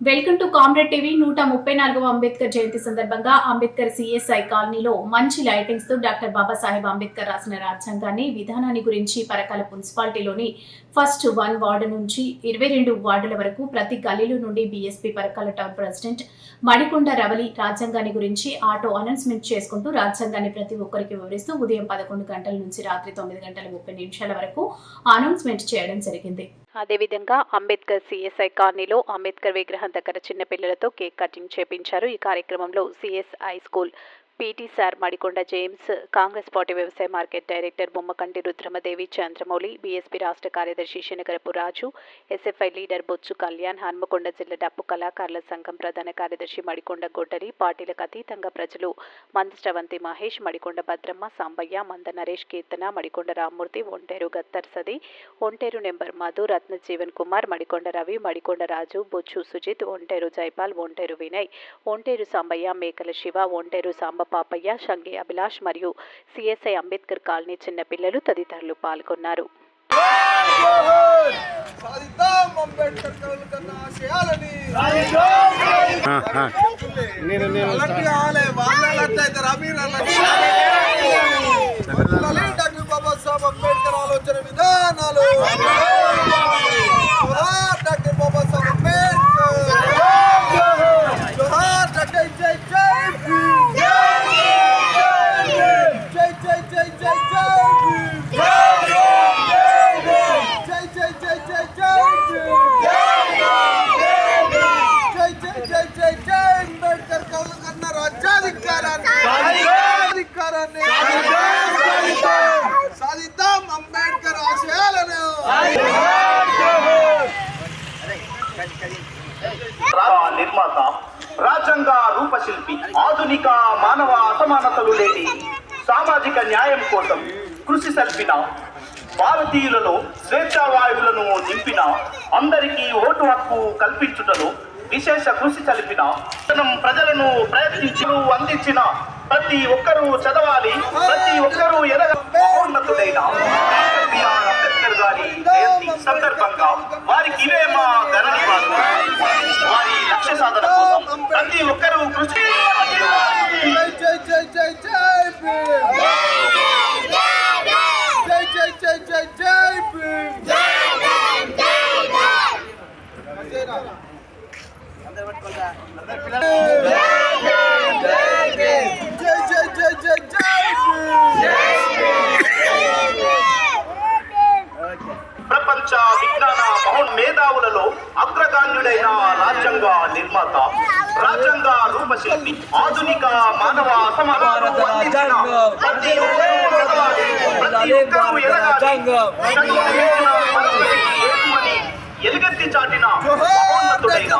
Welcome to comrade TV నూట ముప్పై నాలుగవ అంబేద్కర్ జయంతి సందర్భంగా అంబేద్కర్ సిఎస్ఐ కాలనీలో మంచి లైటింగ్స్తో డాక్టర్ బాబాసాహెబ్ అంబేద్కర్ రాసిన రాజ్యాంగాన్ని విధానాన్ని గురించి పరకాల మున్సిపాలిటీలోని ఫస్ట్ వన్ వార్డు నుంచి ఇరవై రెండు వార్డుల వరకు ప్రతి గల్లీలో నుండి BSP Parakala town president Madikonda Ravali రాజ్యాంగాన్ని గురించి ఆటో అనౌన్స్మెంట్ చేసుకుంటూ రాజ్యాంగాన్ని ప్రతి ఒక్కరికి వివరిస్తూ ఉదయం పదకొండు గంటల నుంచి రాత్రి తొమ్మిది గంటల ముప్పై నిమిషాల వరకు అనౌన్స్మెంట్ చేయడం జరిగింది. అదేవిధంగా అంబేద్కర్ సిఎస్ఐ కాలనీలో అంబేద్కర్ విగ్రహం దగ్గర చిన్నపిల్లలతో కేక్ కటింగ్ చేపించారు. ఈ కార్యక్రమంలో CSI school PT sir Madikonda James Congress party వ్యవసాయ market director Bommakanti Rudramadevi Chandramouli BSP రాష్ట్ర కార్యదర్శి శనగరపు రాజు ఎస్ఎఫ్ఐ లీడర్ బొచ్చు కళ్యాణ్ హన్మకొండ జిల్లా డప్పు కళాకారుల సంఘం ప్రధాన కార్యదర్శి మడికొండ గొడ్డలి పార్టీలకు అతీతంగా ప్రజలు మందశ్రవంతి మహేష్ మడికొండ భద్రమ్మ సాంబయ్య మంద నరేష్ కీర్తన మడికొండ రామ్మూర్తి ఒంటేరు గత్తర్ సది ఒంటేరు నెంబర్ మధు రత్న జీవన్ కుమార్ మడికొండ రవి మడికొండ రాజు బొచ్చు సుజిత్ ఒంటేరు జైపాల్ ఒంటేరు వినయ్ ఒంటేరు సాంబయ్య మేకల శివ ఒంటేరు సాంబ పాపయ్య షంగి అభిలాష్ మరియు సిఎస్ఐ అంబేద్కర్ కాలనీ చిన్నపిల్లలు తదితరులు పాల్గొన్నారు. అంబేద్కర్ కలలు కన్న రాజ్యాంగ రూపశిల్పి ఆధునిక మానవ అసమానతలు లేని సామాజిక న్యాయం కోసం కృషి సల్పిన భారతీయులలో స్వేచ్ఛావాయువులను నింపిన అందరికీ ఓటు హక్కు కల్పించుటలో విశేష కృషి చలిపిన జనం ప్రజలను ప్రయత్నించి అందించిన ప్రతి ఒక్కరూ చదవాలి ప్రతి ఒక్కరూ ఎదగ అంబేద్కర్ గారి జయంతి సందర్భంగా వారికి ఇవే మా ఘన వారి లక్ష్య సాధన ప్రతి ఒక్కరూ కృషి జై జై జై జై జై భీమ్. జై జై జై జై జై భీమ్. జై జై జై జై జై ప్రపంచ విజ్ఞాన మహోన్మేధావులలో అగ్రగాణ్యుడైన రాజ్యాంగ నిర్మాత రాజ్యాంగ రూపశిల్పి ఆధునిక మానవ సమాజాలను అందించిన ప్రతి ఒక్కరూ చదవాలి, ప్రతి ఒక్కరూ ఎదగాలి. సంఘటిత మనసులకి ఏమని ఎలుగెత్తి చాటిన మహోన్నతుడైన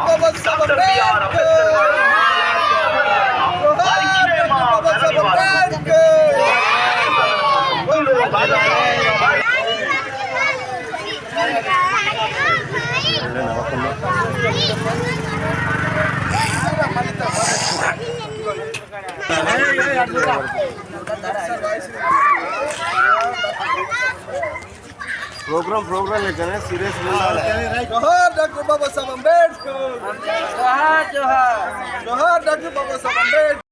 డాక్టర్ బిఆర్ అంబేద్కర్ గారి వారికి ఇవే మా ఘన నివాళులు. ఇందులో భాగంగా వారి ప్రోగ్రామ్ ప్రోగ్రామ్ లేకనే సీరియస్ జోహార్ డాక్టర్ బాబాసాహెబ్ అంబేద్కర్ జోహార్ జోహార్ జోహార్ డాక్టర్ బాబాసాహెబ్ అంబేద్కర్